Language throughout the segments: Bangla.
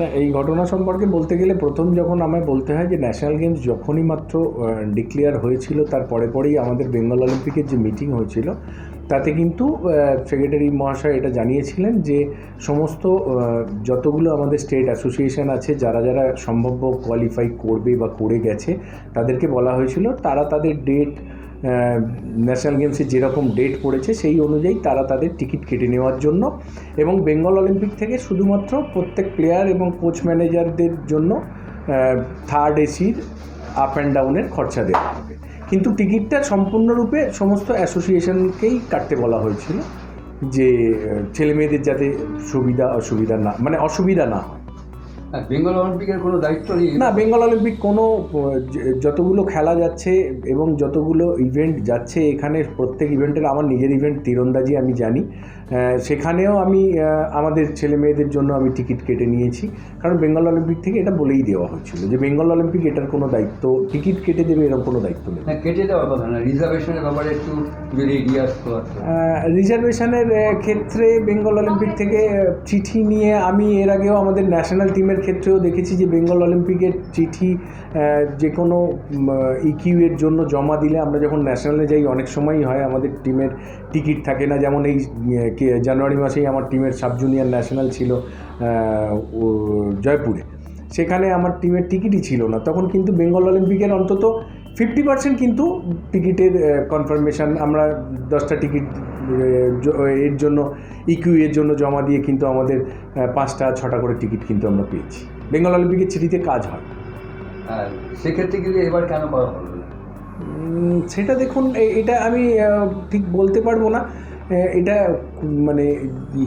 না, এই ঘটনা সম্পর্কে বলতে গেলে প্রথম যখন আমায় বলতে হয় যে ন্যাশনাল গেমস যখনই মাত্র ডিক্লেয়ার হয়েছিল, তার পরে পরেই আমাদের বেঙ্গল অলিম্পিকের যে মিটিং হয়েছিল, তাতে কিন্তু সেক্রেটারি মহাশয় এটা জানিয়েছিলেন যে সমস্ত যতগুলো আমাদের স্টেট অ্যাসোসিয়েশন আছে, যারা যারা সম্ভাব্য কোয়ালিফাই করবে বা করে গেছে, তাদেরকে বলা হয়েছিল, তারা তাদের ডেট ন্যাশনাল গেমসে যেরকম ডেট পড়েছে সেই অনুযায়ী তারা তাদের টিকিট কেটে নেওয়ার জন্য এবং বেঙ্গল অলিম্পিক থেকে শুধুমাত্র প্রত্যেক প্লেয়ার এবং কোচ ম্যানেজারদের জন্য থার্ড এসির আপ অ্যান্ড ডাউনের খরচা দেওয়া হবে। কিন্তু টিকিটটা সম্পূর্ণরূপে সমস্ত অ্যাসোসিয়েশনকেই কাটতে বলা হয়েছিল যে ছেলে মেয়েদের যাতে সুবিধা অসুবিধা না মানে অসুবিধা না হয়। বেঙ্গল অলিম্পিকের কোনো দায়িত্ব নেই। না বেঙ্গল অলিম্পিক কোনো যতগুলো খেলা যাচ্ছে এবং যতগুলো ইভেন্ট যাচ্ছে এখানে প্রত্যেক ইভেন্টের আমার নিজের ইভেন্ট তীরন্দাজি আমি জানি। সেখানেও আমি আমাদের ছেলে মেয়েদের জন্য আমি টিকিট কেটে নিয়েছি। কারণ বেঙ্গল অলিম্পিক থেকে এটা বলেই দেওয়া হয়েছিল যে বেঙ্গল অলিম্পিক এটার কোনো দায়িত্ব টিকিট কেটে দেবে এরকম কোনো দায়িত্ব নেই। না কেটে দেওয়ার কথা না রিজার্ভেশনের ব্যাপারে একটু যদি এগিয়ে আসতে পারতো রিজার্ভেশনের ক্ষেত্রে বেঙ্গল অলিম্পিক থেকে চিঠি নিয়ে আমি এর আগেও আমাদের ন্যাশনাল টিমের ক্ষেত্রেও দেখেছি যে বেঙ্গল অলিম্পিকের চিঠি যে কোনো ইকিউ এর জন্য জমা দিলে আমরা যখন ন্যাশনালে যাই, অনেক সময়ই হয় আমাদের টিমের টিকিট থাকে না। যেমন এই জানুয়ারি মাসেই আমার টিমের সাব জুনিয়র ন্যাশনাল ছিল জয়পুরে। সেখানে আমার টিমের টিকিটই ছিল না। তখন কিন্তু বেঙ্গল অলিম্পিকের অন্তত ফিফটি পার্সেন্ট কিন্তু টিকিটের কনফার্মেশান আমরা দশটা টিকিট এর জন্য ইকিউ এর জন্য জমা দিয়ে কিন্তু আমাদের পাঁচটা ছটা করে টিকিট কিন্তু আমরা পেয়েছি। বেঙ্গল অলিম্পিকের চিঠিতে কাজ হয়। আর সেক্ষেত্রে কিন্তু এবার কেন করা হলো? সেটা দেখুন এটা আমি ঠিক বলতে পারব না। এটা মানে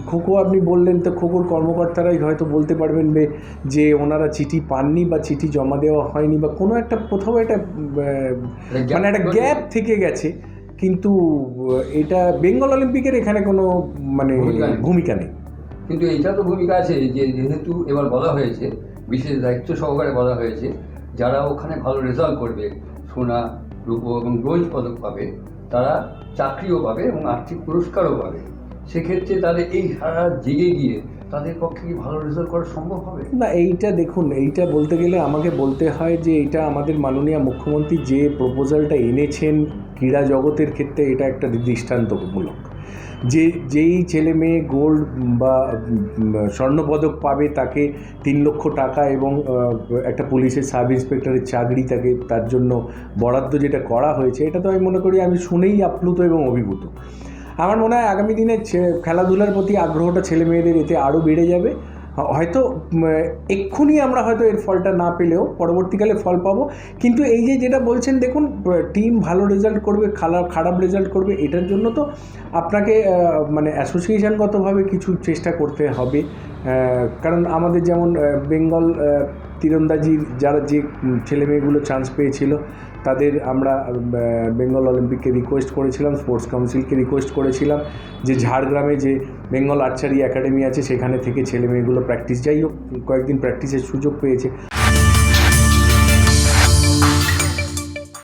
খোকো আপনি বললেন তো খোকোর কর্মকর্তারাই হয়তো বলতে পারবেন যে ওনারা চিঠি পাননি বা চিঠি জমা দেওয়া হয়নি বা কোনো একটা কোথাও একটা মানে একটা গ্যাপ থেকে গেছে কিন্তু এটা বেঙ্গল অলিম্পিকের এখানে কোনো মানে ভূমিকা নেই। কিন্তু এটা তো ভূমিকা আছে যে যেহেতু এবার বলা হয়েছে বিশেষ দায়িত্ব সহকারে বলা হয়েছে যারা ওখানে ভালো রেজাল্ট করবে সোনা রূপো এবং ব্রোঞ্জ পদক পাবে তারা চাকরিও পাবে এবং আর্থিক পুরস্কারও পাবে। সেক্ষেত্রে তাদের এই সারা জেগে গিয়ে তাদের পক্ষে কি ভালো রেজাল্ট করা সম্ভব হবে? না, এইটা দেখুন, এইটা বলতে গেলে আমাকে বলতে হয় যে এটা আমাদের মাননীয় মুখ্যমন্ত্রী যে প্রপোজালটা এনেছেন ক্রীড়া জগতের ক্ষেত্রে এটা একটা দৃষ্টান্তমূলক। যে, যেই ছেলে মেয়ে গোল্ড বা স্বর্ণপদক পাবে তাকে তিন লক্ষ টাকা এবং একটা পুলিশের সাব ইন্সপেক্টরের চাকরি তাকে তার জন্য বরাদ্দ যেটা করা হয়েছে, এটা তো আমি মনে করি আমি শুনেই আপ্লুত এবং অভিভূত। আমার মনে হয় আগামী দিনে খেলাধুলার প্রতি আগ্রহটা ছেলে মেয়েদের এতে আরও বেড়ে যাবে। হয়তো এক্ষুনি আমরা হয়তো এর ফলটা না পেলেও পরবর্তীকালে ফল পাবো। কিন্তু এই যে যেটা বলছেন, দেখুন টিম ভালো রেজাল্ট করবে খারাপ খারাপ রেজাল্ট করবে, এটার জন্য তো আপনাকে মানে অ্যাসোসিয়েশনগতভাবে কিছু চেষ্টা করতে হবে। কারণ আমাদের যেমন বেঙ্গল তীরন্দাজির যারা যে ছেলে মেয়েগুলো চান্স পেয়েছিল, তাদের আমরা বেঙ্গল অলিম্পিককে রিকোয়েস্ট করেছিলাম স্পোর্টস কাউন্সিলকে রিকোয়েস্ট করেছিলাম যে ঝাড়গ্রামে যে বেঙ্গল আর্চারি একাডেমি আছে, সেখানে থেকে ছেলে মেয়েগুলো প্র্যাকটিস যাই হোক, কয়েকদিন প্র্যাকটিসের সুযোগ পেয়েছে।